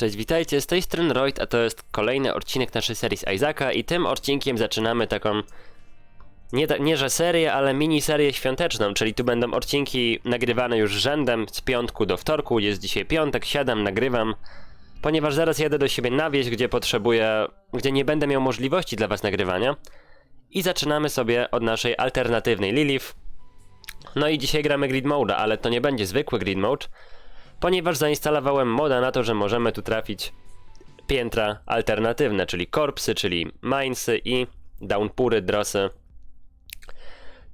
Cześć, witajcie, z tej strony Royd, a to jest kolejny odcinek naszej serii z Isaaca i tym odcinkiem zaczynamy taką, nie, nie że serię, ale miniserię świąteczną, czyli tu będą odcinki nagrywane już rzędem z piątku do wtorku, jest dzisiaj piątek, siadam, nagrywam, ponieważ zaraz jadę do siebie na wieś, gdzie potrzebuję, gdzie nie będę miał możliwości dla was nagrywania i zaczynamy sobie od naszej alternatywnej Lilith. No i dzisiaj gramy Grid Mode, ale to nie będzie zwykły Grid Mode, ponieważ zainstalowałem moda na to, że możemy tu trafić piętra alternatywne, czyli korpsy, czyli minesy i downpury, drosy.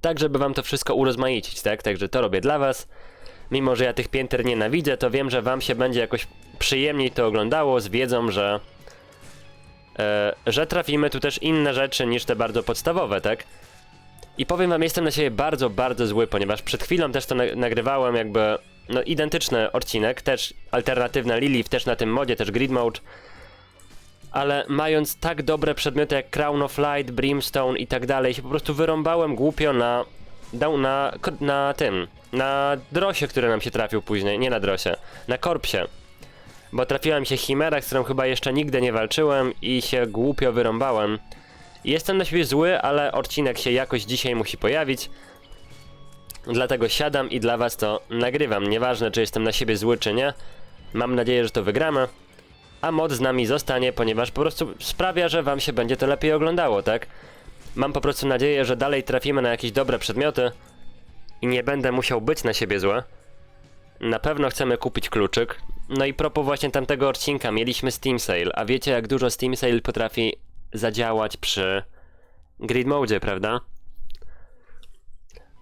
Tak, żeby wam to wszystko urozmaicić, tak? Także to robię dla was. Mimo, że ja tych pięter nienawidzę, to wiem, że wam się będzie jakoś przyjemniej to oglądało z wiedzą, że e, że trafimy tu też inne rzeczy niż te bardzo podstawowe, tak? I powiem wam, jestem na siebie bardzo, bardzo zły, ponieważ przed chwilą też to na nagrywałem jakby no, identyczny odcinek, też alternatywna Lilith, też na tym modzie, też grid mode. Ale mając tak dobre przedmioty jak Crown of Light, Brimstone i tak dalej, się po prostu wyrąbałem głupio na, dał na, na tym, na drosie, który nam się trafił później, nie na drosie, na korpsie. Bo trafiła mi się Chimera, z którą chyba jeszcze nigdy nie walczyłem i się głupio wyrąbałem. Jestem na siebie zły, ale odcinek się jakoś dzisiaj musi pojawić. Dlatego siadam i dla was to nagrywam. Nieważne, czy jestem na siebie zły, czy nie. Mam nadzieję, że to wygramy. A mod z nami zostanie, ponieważ po prostu sprawia, że wam się będzie to lepiej oglądało, tak? Mam po prostu nadzieję, że dalej trafimy na jakieś dobre przedmioty i nie będę musiał być na siebie zły. Na pewno chcemy kupić kluczyk. No i propos właśnie tamtego odcinka, mieliśmy Steam Sale, a wiecie jak dużo Steam Sale potrafi zadziałać przy Grid Mode, prawda?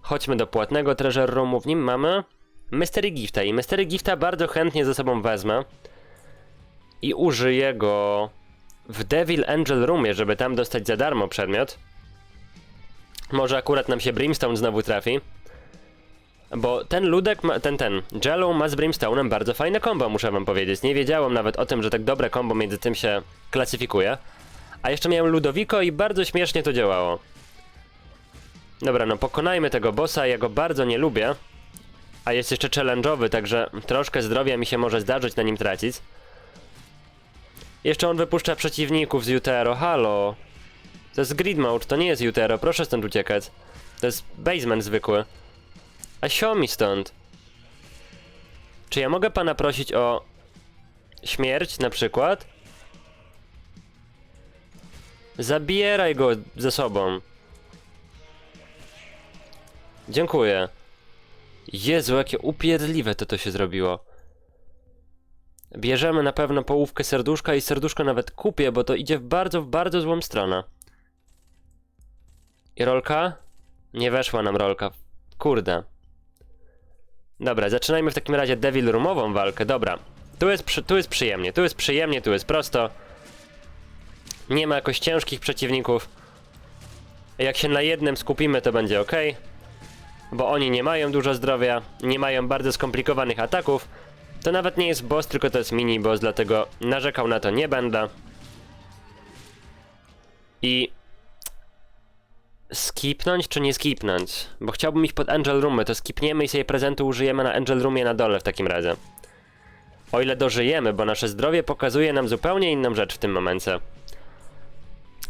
Chodźmy do płatnego Treasure Roomu, w nim mamy Mystery Gifta i Mystery Gifta bardzo chętnie ze sobą wezmę i użyję go w Devil Angel Roomie, żeby tam dostać za darmo przedmiot. Może akurat nam się Brimstone znowu trafi. Bo ten ludek, ma, ten, ten, Jello ma z Brimstone'em bardzo fajne combo, muszę wam powiedzieć. Nie wiedziałem nawet o tym, że tak dobre combo między tym się klasyfikuje. A jeszcze miałem Ludowiko i bardzo śmiesznie to działało. Dobra, no pokonajmy tego bossa, ja go bardzo nie lubię. A jest jeszcze challenge'owy, także troszkę zdrowia mi się może zdarzyć na nim tracić. Jeszcze on wypuszcza przeciwników z Utero, halo. To jest grid mode, to nie jest Utero, proszę stąd uciekać. To jest basement zwykły. A sio mi stąd. Czy ja mogę pana prosić o śmierć na przykład? Zabieraj go ze sobą. Dziękuję. Jezu, jakie upierdliwe to to się zrobiło. Bierzemy na pewno połówkę serduszka i serduszko nawet kupię, bo to idzie w bardzo, w bardzo złą stronę. I rolka? Nie weszła nam rolka. Kurde. Dobra, zaczynajmy w takim razie Devil Roomową walkę. Dobra. Tu jest, przy, tu jest przyjemnie, tu jest przyjemnie, tu jest prosto. Nie ma jakoś ciężkich przeciwników. Jak się na jednym skupimy, to będzie ok. Bo oni nie mają dużo zdrowia, nie mają bardzo skomplikowanych ataków. To nawet nie jest boss, tylko to jest mini boss, dlatego narzekał na to nie będę. I skipnąć czy nie skipnąć? Bo chciałbym iść pod Angel Roomy, to skipniemy i sobie prezentu użyjemy na Angel Roomie na dole w takim razie. O ile dożyjemy, bo nasze zdrowie pokazuje nam zupełnie inną rzecz w tym momencie.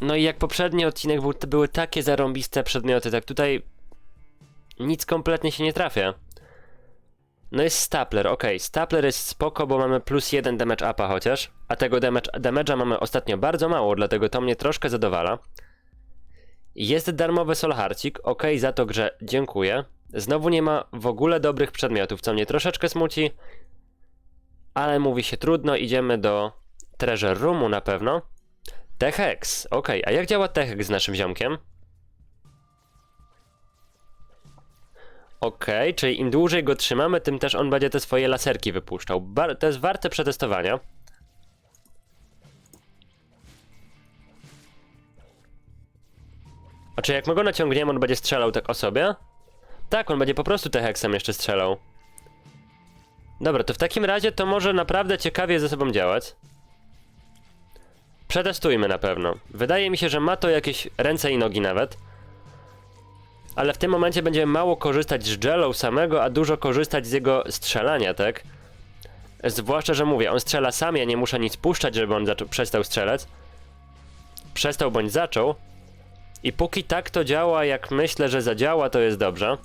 No i jak poprzedni odcinek był, były takie zarąbiste przedmioty, tak tutaj nic kompletnie się nie trafia. No jest Stapler, ok, Stapler jest spoko, bo mamy plus jeden damage upa chociaż, a tego damage, damage'a mamy ostatnio bardzo mało, dlatego to mnie troszkę zadowala. Jest darmowy solharcik, ok, za to grze dziękuję. Znowu nie ma w ogóle dobrych przedmiotów, co mnie troszeczkę smuci, ale mówi się trudno, idziemy do Treasure Roomu na pewno. Techex, ok, a jak działa Techex z naszym ziomkiem? Okej, czyli im dłużej go trzymamy, tym też on będzie te swoje laserki wypuszczał. Bar to jest warte przetestowania. A czy jak my go naciągniemy, on będzie strzelał tak o sobie? Tak, on będzie po prostu Techexem jeszcze strzelał. Dobra, to w takim razie to może naprawdę ciekawie ze sobą działać. Przetestujmy na pewno. Wydaje mi się, że ma to jakieś ręce i nogi nawet. Ale w tym momencie będziemy mało korzystać z Jello samego, a dużo korzystać z jego strzelania, tak? Zwłaszcza, że mówię, on strzela sam, ja nie muszę nic puszczać, żeby on przestał strzelać. Przestał bądź zaczął. I póki tak to działa, jak myślę, że zadziała, to jest dobrze.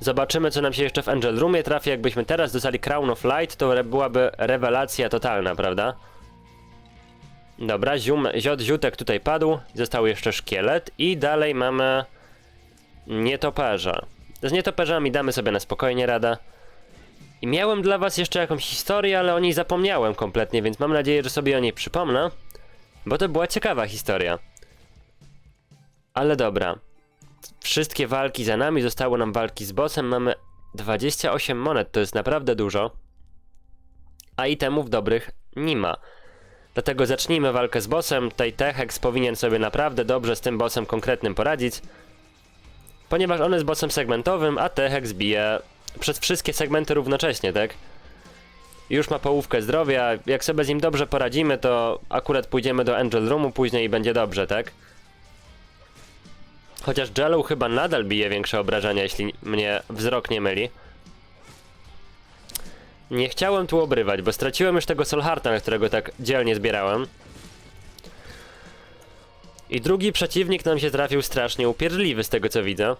Zobaczymy, co nam się jeszcze w Angel Roomie trafi. Jakbyśmy teraz dostali Crown of Light, to re- byłaby rewelacja totalna, prawda? Dobra, ziutek tutaj padł. Został jeszcze szkielet. I dalej mamy nietoperza. Z nietoperzami damy sobie na spokojnie radę. I miałem dla was jeszcze jakąś historię, ale o niej zapomniałem kompletnie, więc mam nadzieję, że sobie o niej przypomnę. Bo to była ciekawa historia. Ale dobra. Wszystkie walki za nami, zostało nam walki z bossem. Mamy 28 monet, to jest naprawdę dużo. A itemów dobrych nie ma. Dlatego zacznijmy walkę z bossem. Tutaj Techex powinien sobie naprawdę dobrze z tym bossem konkretnym poradzić. Ponieważ on jest bossem segmentowym, a Techex bije przez wszystkie segmenty równocześnie, tak? Już ma połówkę zdrowia. Jak sobie z nim dobrze poradzimy, to akurat pójdziemy do Angel Roomu później i będzie dobrze, tak? Chociaż Jello chyba nadal bije większe obrażenia, jeśli mnie wzrok nie myli. Nie chciałem tu obrywać, bo straciłem już tego Solharta, którego tak dzielnie zbierałem. I drugi przeciwnik nam się trafił strasznie upierdliwy z tego co widzę.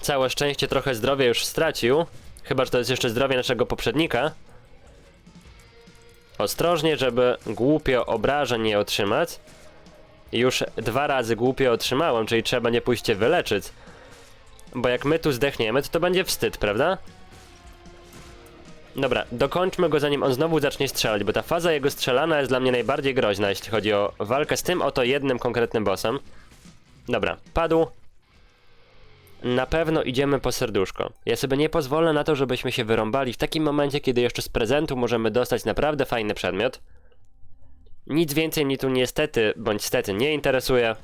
Całe szczęście trochę zdrowia już stracił. Chyba, że to jest jeszcze zdrowie naszego poprzednika. Ostrożnie, żeby głupio obrażeń nie otrzymać. Już dwa razy głupio otrzymałem, czyli trzeba nie pójść się wyleczyć. Bo jak my tu zdechniemy, to to będzie wstyd, prawda? Dobra, dokończmy go zanim on znowu zacznie strzelać, bo ta faza jego strzelana jest dla mnie najbardziej groźna, jeśli chodzi o walkę z tym oto jednym konkretnym bossem. Dobra, padł. Na pewno idziemy po serduszko. Ja sobie nie pozwolę na to, żebyśmy się wyrąbali w takim momencie, kiedy jeszcze z prezentu możemy dostać naprawdę fajny przedmiot. Nic więcej mnie tu niestety, bądź stety nie interesuje.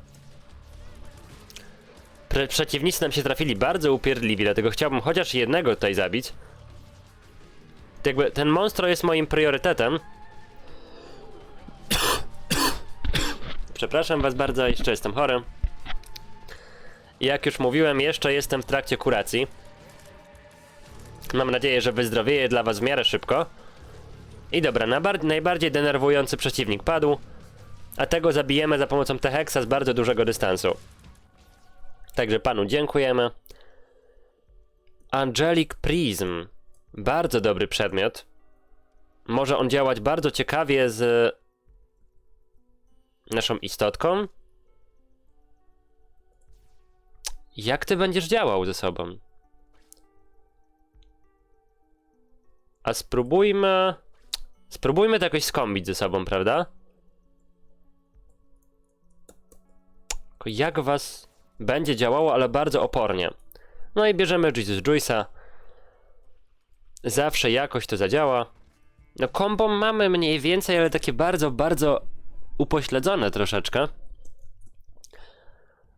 Przeciwnicy nam się trafili bardzo upierdliwi, dlatego chciałbym chociaż jednego tutaj zabić. Jakby ten monstro jest moim priorytetem. Przepraszam was bardzo, jeszcze jestem chory. Jak już mówiłem, jeszcze jestem w trakcie kuracji. Mam nadzieję, że wyzdrowieję dla was w miarę szybko. I dobra, najbardziej denerwujący przeciwnik padł, a tego zabijemy za pomocą Tehexa z bardzo dużego dystansu. Także panu dziękujemy. Angelic Prism. Bardzo dobry przedmiot. Może on działać bardzo ciekawie z naszą istotką. Jak ty będziesz działał ze sobą? A spróbujmy. Spróbujmy to jakoś skombić ze sobą, prawda? Jak was będzie działało, ale bardzo opornie. No i bierzemy Jesus Juice'a. Zawsze jakoś to zadziała. No combo mamy mniej więcej, ale takie bardzo, bardzo upośledzone troszeczkę.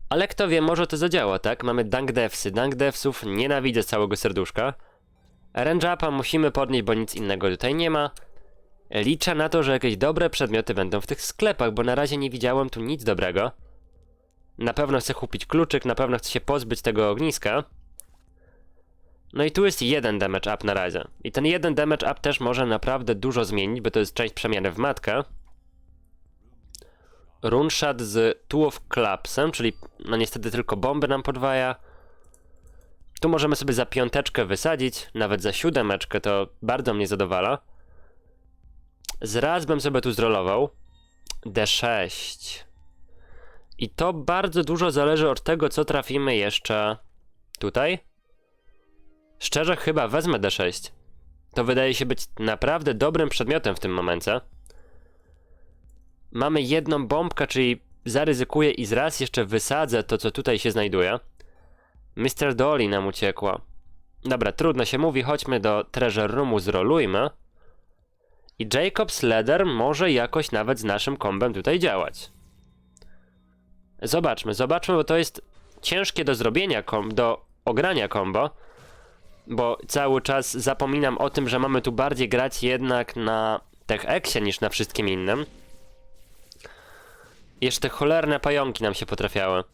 Ale kto wie, może to zadziała, tak? Mamy Dunk Devsy. Dunk Devsów nienawidzę z całego serduszka. Range Upa musimy podnieść, bo nic innego tutaj nie ma. Liczę na to, że jakieś dobre przedmioty będą w tych sklepach, bo na razie nie widziałem tu nic dobrego. Na pewno chcę kupić kluczyk, na pewno chcę się pozbyć tego ogniska. No i tu jest jeden damage up na razie. I ten jeden damage up też może naprawdę dużo zmienić, bo to jest część przemiany w matkę. Runeshot z Two of Clubsem, czyli no niestety tylko bomby nam podwaja. Tu możemy sobie za piąteczkę wysadzić, nawet za siódemeczkę, to bardzo mnie zadowala. Zraz bym sobie tu zrolował. D6. I to bardzo dużo zależy od tego, co trafimy jeszcze tutaj. Szczerze, chyba wezmę D6. To wydaje się być naprawdę dobrym przedmiotem w tym momencie. Mamy jedną bombkę, czyli zaryzykuję i zraz jeszcze wysadzę to, co tutaj się znajduje. Mr. Dolly nam uciekła. Dobra, trudno się mówi, chodźmy do Treasure Roomu, zrolujmy. I Jacob's Leather może jakoś nawet z naszym kombem tutaj działać. Zobaczmy, zobaczmy, bo to jest ciężkie do zrobienia, do ogrania combo. Bo cały czas zapominam o tym, że mamy tu bardziej grać jednak na Tech Exie niż na wszystkim innym. Jeszcze te cholerne pająki nam się potrafiały.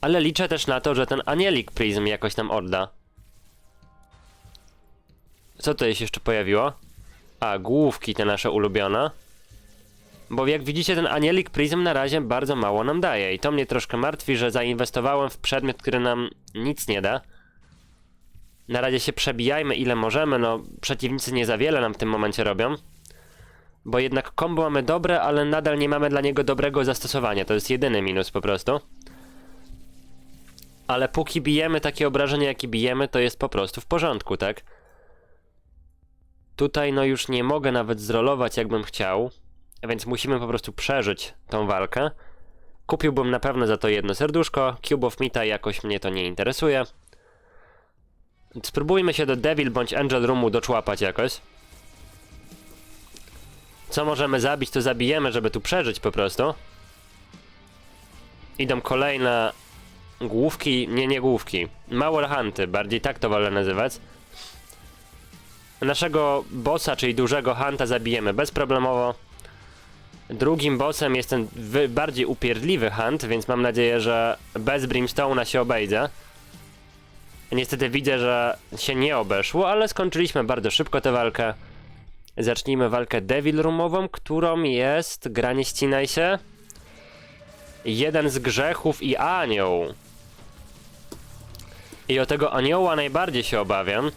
Ale liczę też na to, że ten Anielic Prism jakoś nam odda. Co tutaj się jeszcze pojawiło? A, główki te nasze ulubione. Bo jak widzicie, ten Anielik Prism na razie bardzo mało nam daje. I to mnie troszkę martwi, że zainwestowałem w przedmiot, który nam nic nie da. Na razie się przebijajmy ile możemy, no przeciwnicy nie za wiele nam w tym momencie robią. Bo jednak kombo mamy dobre, ale nadal nie mamy dla niego dobrego zastosowania. To jest jedyny minus po prostu. Ale póki bijemy takie obrażenia, jakie bijemy, to jest po prostu w porządku, tak? Tutaj no już nie mogę nawet zrolować jakbym chciał, więc musimy po prostu przeżyć tą walkę. Kupiłbym na pewno za to jedno serduszko, Cube of Mita jakoś mnie to nie interesuje. Spróbujmy się do Devil bądź Angel Roomu doczłapać jakoś. Co możemy zabić, to zabijemy, żeby tu przeżyć po prostu. Idą kolejne główki, nie, nie główki, małe hunty, bardziej tak to wolę nazywać. Naszego bossa, czyli dużego hanta zabijemy bezproblemowo. Drugim bossem jest ten bardziej upierdliwy hunt, więc mam nadzieję, że bez Brimstone'a się obejdzie. Niestety widzę, że się nie obeszło, ale skończyliśmy bardzo szybko tę walkę. Zacznijmy walkę Devil Roomową, którą jest, granie ścinaj się, jeden z grzechów i anioł. I o tego anioła najbardziej się obawiam.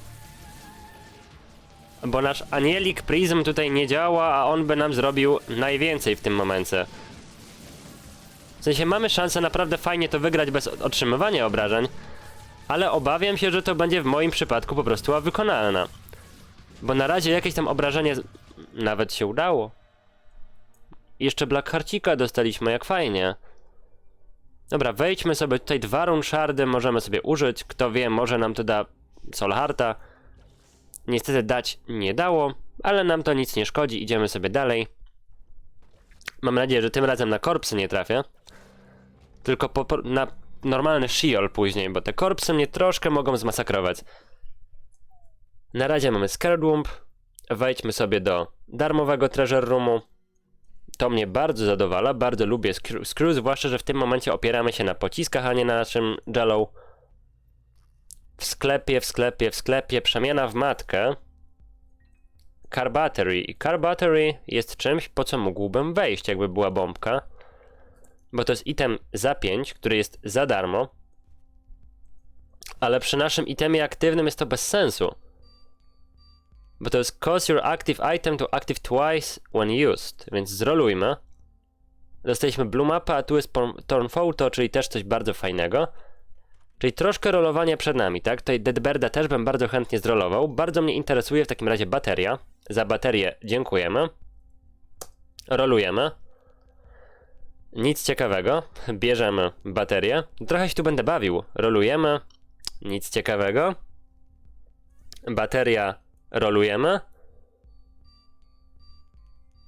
Bo nasz anielik Prism tutaj nie działa, a on by nam zrobił najwięcej w tym momencie. W sensie mamy szansę naprawdę fajnie to wygrać bez otrzymywania obrażeń, ale obawiam się, że to będzie w moim przypadku po prostu wykonalne. Bo na razie jakieś tam obrażenie nawet się udało. Jeszcze Black Harcika dostaliśmy, jak fajnie. Dobra, wejdźmy sobie tutaj dwa run shardy, możemy sobie użyć. Kto wie, może nam to da Solharta. Niestety dać nie dało, ale nam to nic nie szkodzi, idziemy sobie dalej. Mam nadzieję, że tym razem na korpsy nie trafię. Tylko na normalny shiol później, bo te korpsy mnie troszkę mogą zmasakrować. Na razie mamy Scared Womb. Wejdźmy sobie do darmowego Treasure Roomu. To mnie bardzo zadowala, bardzo lubię Screw, Screw zwłaszcza, że w tym momencie opieramy się na pociskach, a nie na naszym Jellow. W sklepie, w sklepie, w sklepie, przemiana w matkę. Car Battery. I Car Battery jest czymś, po co mógłbym wejść, jakby była bombka. Bo to jest item za 5, który jest za darmo. Ale przy naszym itemie aktywnym jest to bez sensu. Bo to jest cause your active item to active twice when used. Więc zrolujmy. Dostaliśmy Blue Mapa, a tu jest Torn Photo, czyli też coś bardzo fajnego. Czyli troszkę rolowania przed nami, tak? Tutaj Deadbirda też bym bardzo chętnie zrolował. Bardzo mnie interesuje w takim razie bateria. Za baterię dziękujemy. Rolujemy. Nic ciekawego. Bierzemy baterię. Trochę się tu będę bawił. Rolujemy. Nic ciekawego. Bateria. Rolujemy.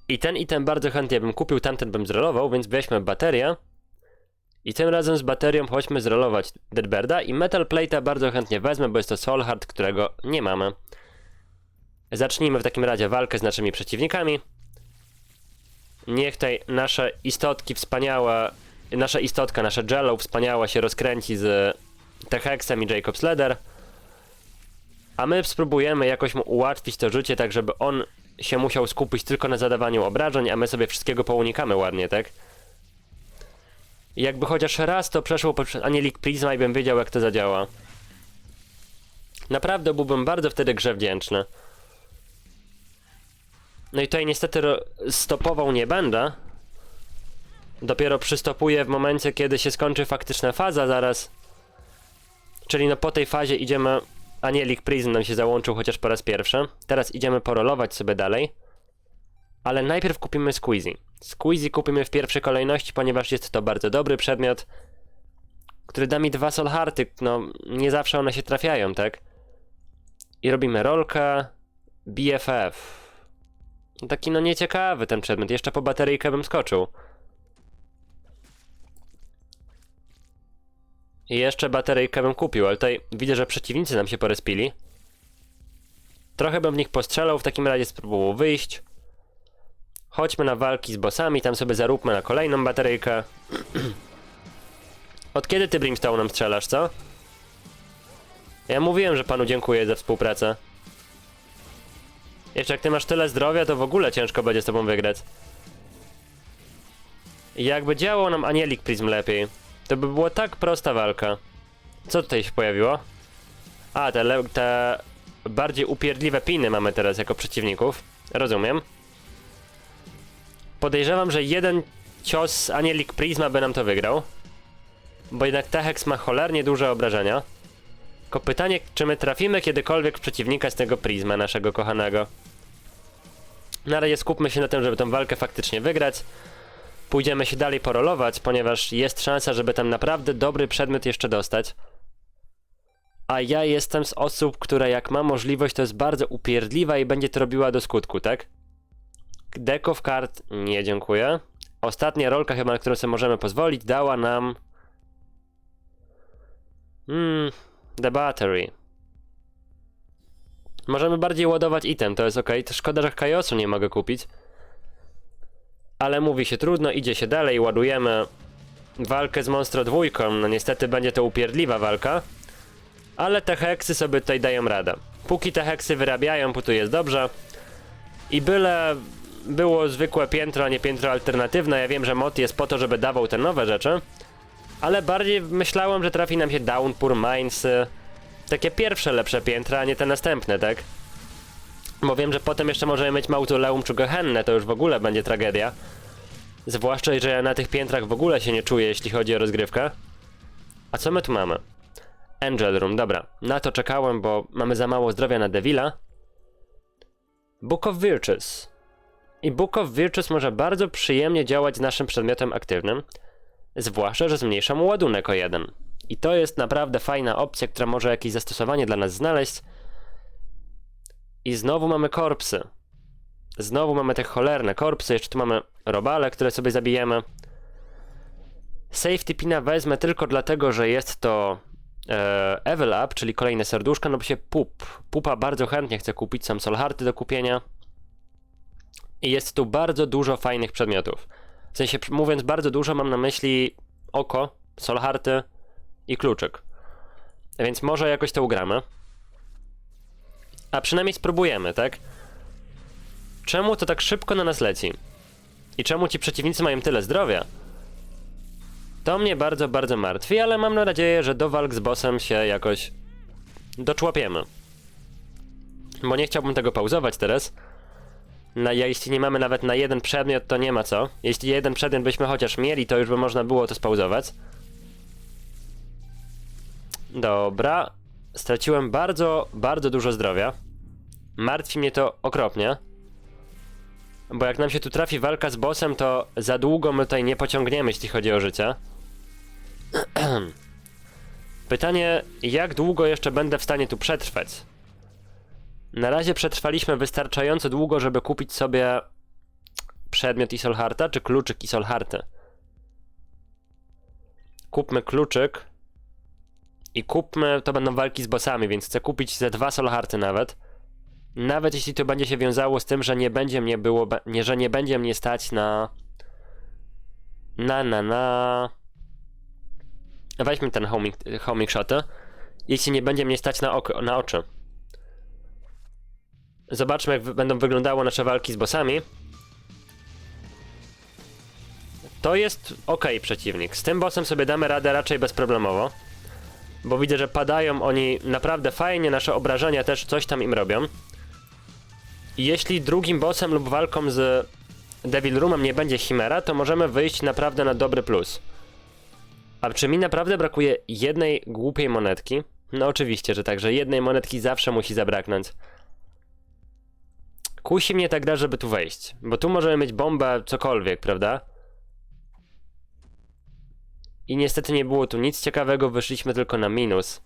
I ten item bardzo chętnie bym kupił, tamten bym zrolował, więc weźmy baterię. I tym razem z baterią chodźmy zrolować Deadbirda i Metal Plate'a bardzo chętnie wezmę, bo jest to Soul Heart, którego nie mamy. Zacznijmy w takim razie walkę z naszymi przeciwnikami. Niech tutaj nasze istotki wspaniałe, nasza istotka, nasza Jello wspaniała się rozkręci z Techexem i Jacob's Leather. A my spróbujemy jakoś mu ułatwić to życie, tak żeby on się musiał skupić tylko na zadawaniu obrażeń, a my sobie wszystkiego pounikamy ładnie, tak? Jakby chociaż raz to przeszło poprzez Anielik Prisma i bym wiedział jak to zadziała. Naprawdę byłbym bardzo wtedy grze wdzięczny. No i tutaj niestety stopował nie będę. Dopiero przystopuję w momencie, kiedy się skończy faktyczna faza zaraz. Czyli no po tej fazie idziemy... Anielik Prism nam się załączył chociaż po raz pierwszy. Teraz idziemy porolować sobie dalej. Ale najpierw kupimy Squeezy. Squeezy kupimy w pierwszej kolejności, ponieważ jest to bardzo dobry przedmiot, który da mi dwa solharty. No, nie zawsze one się trafiają, tak? I robimy rolkę BFF. Taki no nieciekawy ten przedmiot. Jeszcze po bateryjkę bym skoczył. I jeszcze bateryjkę bym kupił, ale tutaj widzę, że przeciwnicy nam się porespili. Trochę bym w nich postrzelał, w takim razie spróbował wyjść. Chodźmy na walki z bossami, tam sobie zaróbmy na kolejną bateryjkę. Od kiedy ty Brimstone'em strzelasz, co? Ja mówiłem, że panu dziękuję za współpracę. Jeszcze jak ty masz tyle zdrowia, to w ogóle ciężko będzie z tobą wygrać. Jakby działał nam Anielik Prism lepiej, to by była tak prosta walka. Co tutaj się pojawiło? A, te, te bardziej upierdliwe piny mamy teraz jako przeciwników. Rozumiem. Podejrzewam, że jeden cios Anielik Prisma by nam to wygrał. Bo jednak Tehex ma cholernie duże obrażenia. Tylko pytanie, czy my trafimy kiedykolwiek w przeciwnika z tego Prisma naszego kochanego. Na razie skupmy się na tym, żeby tą walkę faktycznie wygrać. Pójdziemy się dalej porolować, ponieważ jest szansa, żeby tam naprawdę dobry przedmiot jeszcze dostać. A ja jestem z osób, która jak ma możliwość, to jest bardzo upierdliwa i będzie to robiła do skutku, tak? Deck of kart nie dziękuję. Ostatnia rolka chyba, na którą sobie możemy pozwolić, dała nam... Hmm, The Battery. Możemy bardziej ładować item, to jest ok. To szkoda, że Kajosu nie mogę kupić. Ale mówi się trudno, idzie się dalej, ładujemy walkę z Monstro dwójką. No niestety będzie to upierdliwa walka. Ale te heksy sobie tutaj dają radę. Póki te heksy wyrabiają, tu jest dobrze. I byle było zwykłe piętro, a nie piętro alternatywne. Ja wiem, że mod jest po to, żeby dawał te nowe rzeczy. Ale bardziej myślałem, że trafi nam się Downpour, Mines. Takie pierwsze lepsze piętra, a nie te następne, tak? Bo wiem, że potem jeszcze możemy mieć Mausoleum czy Gehennę, to już w ogóle będzie tragedia. Zwłaszcza, że ja na tych piętrach w ogóle się nie czuję, jeśli chodzi o rozgrywkę. A co my tu mamy? Angel Room, dobra. Na to czekałem, bo mamy za mało zdrowia na Devila. Book of Virtues. I Book of Virtues może bardzo przyjemnie działać z naszym przedmiotem aktywnym. Zwłaszcza, że zmniejsza mu ładunek o jeden. I to jest naprawdę fajna opcja, która może jakieś zastosowanie dla nas znaleźć. I znowu mamy korpsy. Znowu mamy te cholerne korpsy. Jeszcze tu mamy robale, które sobie zabijemy. Safety pina wezmę tylko dlatego, że jest to e, Up, czyli kolejne serduszka, no bo się pup. Pupa bardzo chętnie chce kupić, są solharty do kupienia. I jest tu bardzo dużo fajnych przedmiotów. W sensie, mówiąc bardzo dużo, mam na myśli oko, solharty i kluczyk. Więc może jakoś to ugramy. A przynajmniej spróbujemy, tak? Czemu to tak szybko na nas leci? I czemu ci przeciwnicy mają tyle zdrowia? To mnie bardzo, bardzo martwi, ale mam nadzieję, że do walk z bossem się jakoś doczłapiemy. Bo nie chciałbym tego pauzować teraz. Na, jeśli nie mamy nawet na jeden przedmiot, to nie ma co. Jeśli jeden przedmiot byśmy chociaż mieli, to już by można było to spauzować. Dobra. Straciłem bardzo, bardzo dużo zdrowia. Martwi mnie to okropnie. Bo jak nam się tu trafi walka z bossem, to za długo my tutaj nie pociągniemy, jeśli chodzi o życie. Pytanie, jak długo jeszcze będę w stanie tu przetrwać? Na razie przetrwaliśmy wystarczająco długo, żeby kupić sobie przedmiot Isolharta, czy kluczyk Isolharty. Kupmy kluczyk i kupmy, to będą walki z bossami, więc chcę kupić ze dwa Solharty nawet. Nawet jeśli to będzie się wiązało z tym, że nie będzie mnie było, nie, że nie będzie mnie stać na na na na weźmy ten homing, homing shoty jeśli nie będzie mnie stać na, oko, na oczy Zobaczmy, jak będą wyglądały nasze walki z bossami. To jest ok przeciwnik. Z tym bossem sobie damy radę raczej bezproblemowo. Bo widzę, że padają oni naprawdę fajnie, nasze obrażenia też coś tam im robią. Jeśli drugim bossem lub walką z Devil Roomem nie będzie Chimera, to możemy wyjść naprawdę na dobry plus. A czy mi naprawdę brakuje jednej głupiej monetki? No oczywiście, że tak, że jednej monetki zawsze musi zabraknąć. Kusi mnie ta gra, żeby tu wejść. Bo tu możemy mieć bombę, cokolwiek, prawda? I niestety nie było tu nic ciekawego, wyszliśmy tylko na minus.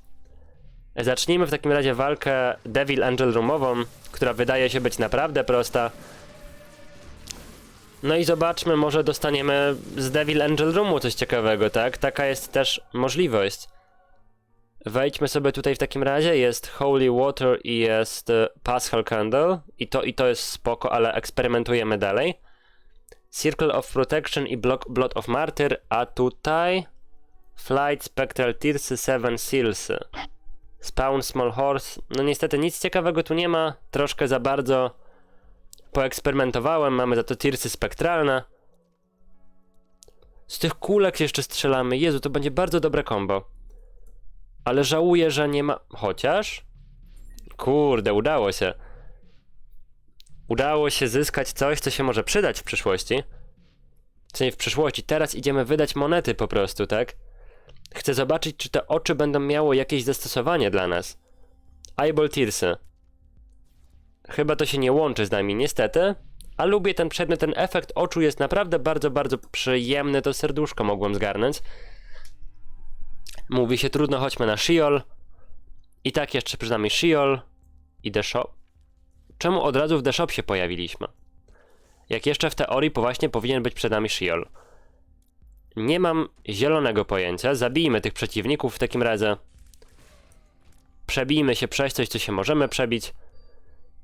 Zacznijmy w takim razie walkę Devil Angel Roomową, która wydaje się być naprawdę prosta. No i zobaczmy, może dostaniemy z Devil Angel Roomu coś ciekawego, tak? Taka jest też możliwość. Wejdźmy sobie tutaj w takim razie, jest Holy Water i jest e, Paschal Candle i to, i to jest spoko, ale eksperymentujemy dalej. Circle of Protection i Block, Blood of Martyr, a tutaj Flight, Spectral Tearsy, Seven Seals. Spawn, Small Horse, no niestety nic ciekawego tu nie ma, troszkę za bardzo Poeksperymentowałem, mamy za to tirsy spektralne. Z tych kulek jeszcze strzelamy. Jezu, to będzie bardzo dobre combo. Ale żałuję, że nie ma... Chociaż... Kurde, udało się. Udało się zyskać coś, co się może przydać w przyszłości. Nie w przyszłości. Teraz idziemy wydać monety po prostu, tak? Chcę zobaczyć, czy te oczy będą miało jakieś zastosowanie dla nas. Eyeball Tearsy. Chyba to się nie łączy z nami, niestety. A lubię ten przedmiot, ten efekt oczu jest naprawdę bardzo, bardzo przyjemny. To serduszko mogłem zgarnąć. Mówi się trudno, chodźmy na Shiol. I tak jeszcze przed nami Shiol i The Shop. Czemu od razu w The Shop się pojawiliśmy? Jak jeszcze w teorii właśnie powinien być przed nami Shiol. Nie mam zielonego pojęcia. Zabijmy tych przeciwników w takim razie. Przebijmy się przez coś, co się możemy przebić.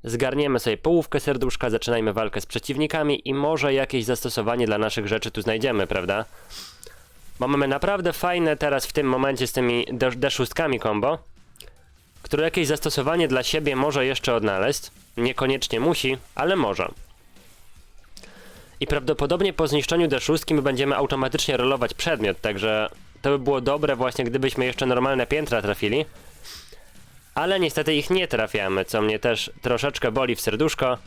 Zgarniemy sobie połówkę serduszka, zaczynajmy walkę z przeciwnikami i może jakieś zastosowanie dla naszych rzeczy tu znajdziemy, prawda? Bo mamy naprawdę fajne teraz w tym momencie z tymi D- D6 combo, które jakieś zastosowanie dla siebie może jeszcze odnaleźć. Niekoniecznie musi, ale może. I prawdopodobnie po zniszczeniu D6 my będziemy automatycznie rolować przedmiot, także to by było dobre właśnie gdybyśmy jeszcze normalne piętra trafili. Ale niestety ich nie trafiamy, co mnie też troszeczkę boli w serduszko.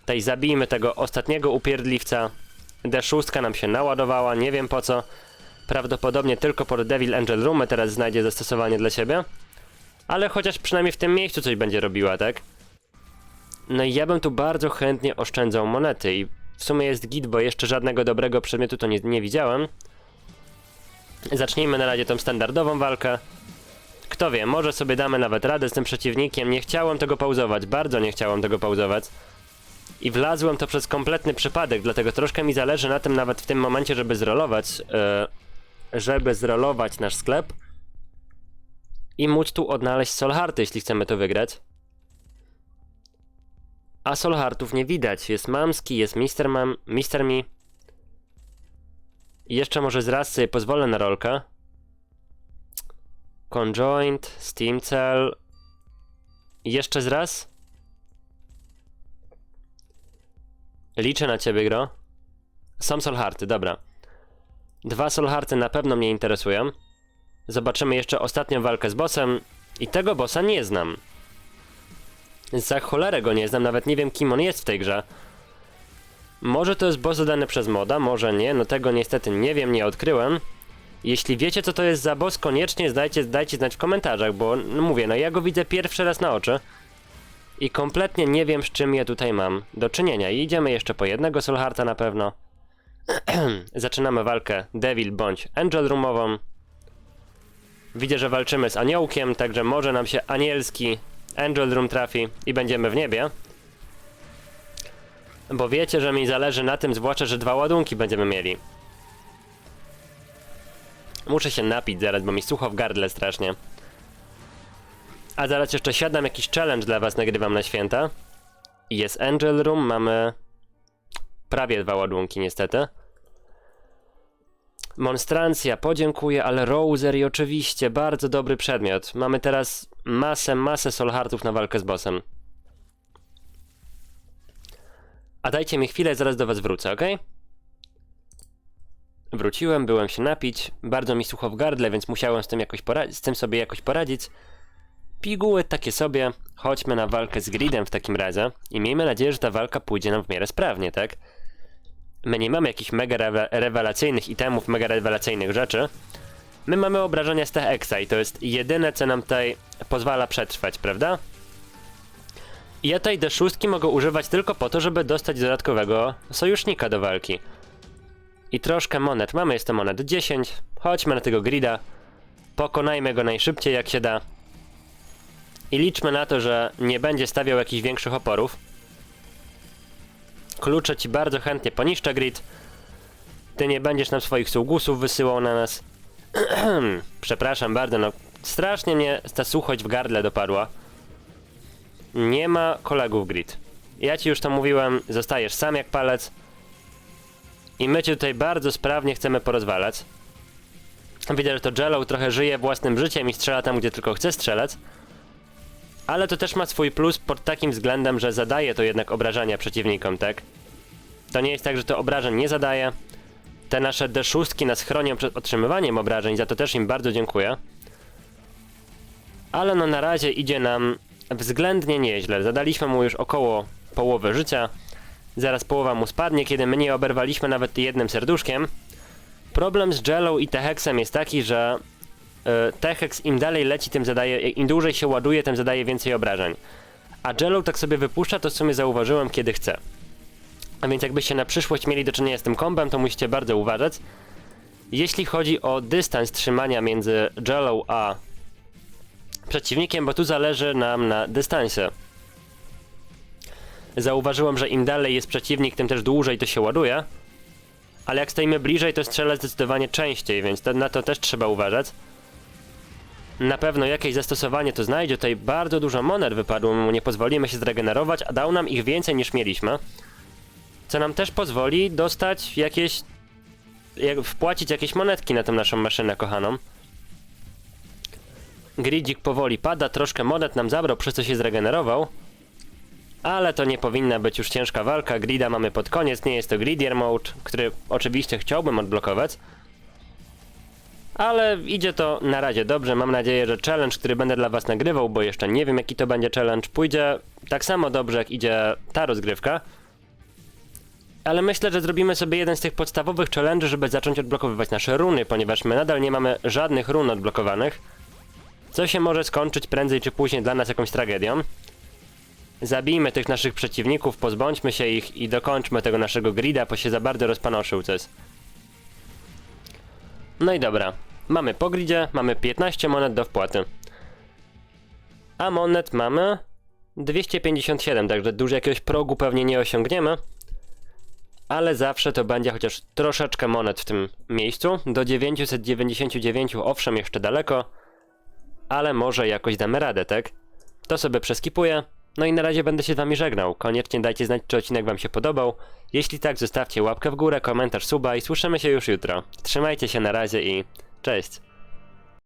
Tutaj zabijmy tego ostatniego upierdliwca. D6 nam się naładowała, nie wiem po co. Prawdopodobnie tylko pod Devil Angel Room teraz znajdzie zastosowanie dla siebie. Ale chociaż przynajmniej w tym miejscu coś będzie robiła, tak? No i ja bym tu bardzo chętnie oszczędzał monety i w sumie jest git, bo jeszcze żadnego dobrego przedmiotu to nie, nie widziałem. Zacznijmy na razie tą standardową walkę. Kto wie, może sobie damy nawet radę z tym przeciwnikiem. Nie chciałem tego pauzować, bardzo nie chciałem tego pauzować. I wlazłem to przez kompletny przypadek, dlatego troszkę mi zależy na tym nawet w tym momencie, żeby zrolować, yy, żeby zrolować nasz sklep. I móc tu odnaleźć Solharty, jeśli chcemy to wygrać. A Solhartów nie widać. Jest Mamski, jest Mister Mam, Mister Me. I jeszcze może zraz sobie pozwolę na rolkę. Conjoint, Steam Cell. I Jeszcze zraz. Liczę na ciebie, gro. Są Solharty, dobra. Dwa Solharty na pewno mnie interesują. Zobaczymy jeszcze ostatnią walkę z bossem. I tego bossa nie znam. Za cholerę go nie znam, nawet nie wiem kim on jest w tej grze. Może to jest boss dodany przez moda, może nie, no tego niestety nie wiem, nie odkryłem. Jeśli wiecie co to jest za boss, koniecznie dajcie, dajcie znać w komentarzach, bo no mówię, no ja go widzę pierwszy raz na oczy. I kompletnie nie wiem z czym ja tutaj mam do czynienia. Idziemy jeszcze po jednego Solharta na pewno. Zaczynamy walkę Devil bądź Angel Roomową. Widzę, że walczymy z aniołkiem, także może nam się anielski Angel Room trafi i będziemy w niebie. Bo wiecie, że mi zależy na tym, zwłaszcza, że dwa ładunki będziemy mieli. Muszę się napić zaraz, bo mi sucho w gardle strasznie. A zaraz jeszcze siadam, jakiś challenge dla was nagrywam na święta. Jest Angel Room, mamy prawie dwa ładunki niestety. Monstrancja, podziękuję, ale Rosery oczywiście, bardzo dobry przedmiot. Mamy teraz masę, masę solhartów na walkę z bossem. A dajcie mi chwilę, zaraz do was wrócę, ok? Wróciłem, byłem się napić, bardzo mi sucho w gardle, więc musiałem z tym, jakoś z tym sobie jakoś poradzić. Piguły takie sobie, chodźmy na walkę z gridem w takim razie i miejmy nadzieję, że ta walka pójdzie nam w miarę sprawnie, tak? My nie mamy jakichś mega rewe- rewelacyjnych itemów, mega rewelacyjnych rzeczy. My mamy obrażenia z Exa i to jest jedyne, co nam tutaj pozwala przetrwać, prawda? Ja tej D6 mogę używać tylko po to, żeby dostać dodatkowego sojusznika do walki. I troszkę monet. Mamy jeszcze monet 10. Chodźmy na tego grida. Pokonajmy go najszybciej jak się da. I liczmy na to, że nie będzie stawiał jakichś większych oporów. Klucze ci bardzo chętnie poniszczę grid. Ty nie będziesz nam swoich sługusów wysyłał na nas. Przepraszam bardzo, no strasznie mnie ta suchość w gardle dopadła. Nie ma kolegów grid. Ja ci już to mówiłem, zostajesz sam jak palec. I my cię tutaj bardzo sprawnie chcemy porozwalać. Widzę, że to Jello trochę żyje własnym życiem i strzela tam, gdzie tylko chce strzelać. Ale to też ma swój plus pod takim względem, że zadaje to jednak obrażenia przeciwnikom, tak? To nie jest tak, że to obrażeń nie zadaje. Te nasze D6 nas chronią przed otrzymywaniem obrażeń, za to też im bardzo dziękuję. Ale no na razie idzie nam względnie nieźle. Zadaliśmy mu już około połowy życia. Zaraz połowa mu spadnie, kiedy my nie oberwaliśmy nawet jednym serduszkiem. Problem z Jello i Tehexem jest taki, że Tehex im dalej leci, tym zadaje, im dłużej się ładuje, tym zadaje więcej obrażeń. A Jello tak sobie wypuszcza, to w sumie zauważyłem, kiedy chce. A więc jakbyście na przyszłość mieli do czynienia z tym kombem, to musicie bardzo uważać. Jeśli chodzi o dystans trzymania między Jello a przeciwnikiem, bo tu zależy nam na dystansie. Zauważyłem, że im dalej jest przeciwnik, tym też dłużej to się ładuje. Ale jak stoimy bliżej, to strzela zdecydowanie częściej, więc to, na to też trzeba uważać. Na pewno jakieś zastosowanie to znajdzie. Tutaj bardzo dużo monet wypadło, mu nie pozwolimy się zregenerować, a dał nam ich więcej niż mieliśmy. Co nam też pozwoli dostać jakieś... Jak, wpłacić jakieś monetki na tę naszą maszynę kochaną. Gridzik powoli pada, troszkę monet nam zabrał, przez co się zregenerował. Ale to nie powinna być już ciężka walka. Grida mamy pod koniec, nie jest to Gridier Mode, który oczywiście chciałbym odblokować. Ale idzie to na razie dobrze. Mam nadzieję, że challenge, który będę dla Was nagrywał, bo jeszcze nie wiem jaki to będzie challenge, pójdzie tak samo dobrze jak idzie ta rozgrywka. Ale myślę, że zrobimy sobie jeden z tych podstawowych challenge'ów, żeby zacząć odblokowywać nasze runy, ponieważ my nadal nie mamy żadnych run odblokowanych. Co się może skończyć prędzej czy później dla nas jakąś tragedią. Zabijmy tych naszych przeciwników, pozbądźmy się ich i dokończmy tego naszego grida, bo się za bardzo rozpanoszył coś. No i dobra. Mamy po gridzie, mamy 15 monet do wpłaty. A monet mamy 257, także dużo jakiegoś progu pewnie nie osiągniemy. Ale zawsze to będzie chociaż troszeczkę monet w tym miejscu. Do 999 owszem jeszcze daleko, ale może jakoś damy radę, tak? To sobie przeskipuję. No i na razie będę się z wami żegnał. Koniecznie dajcie znać, czy odcinek wam się podobał. Jeśli tak, zostawcie łapkę w górę, komentarz, suba i słyszymy się już jutro. Trzymajcie się na razie i cześć!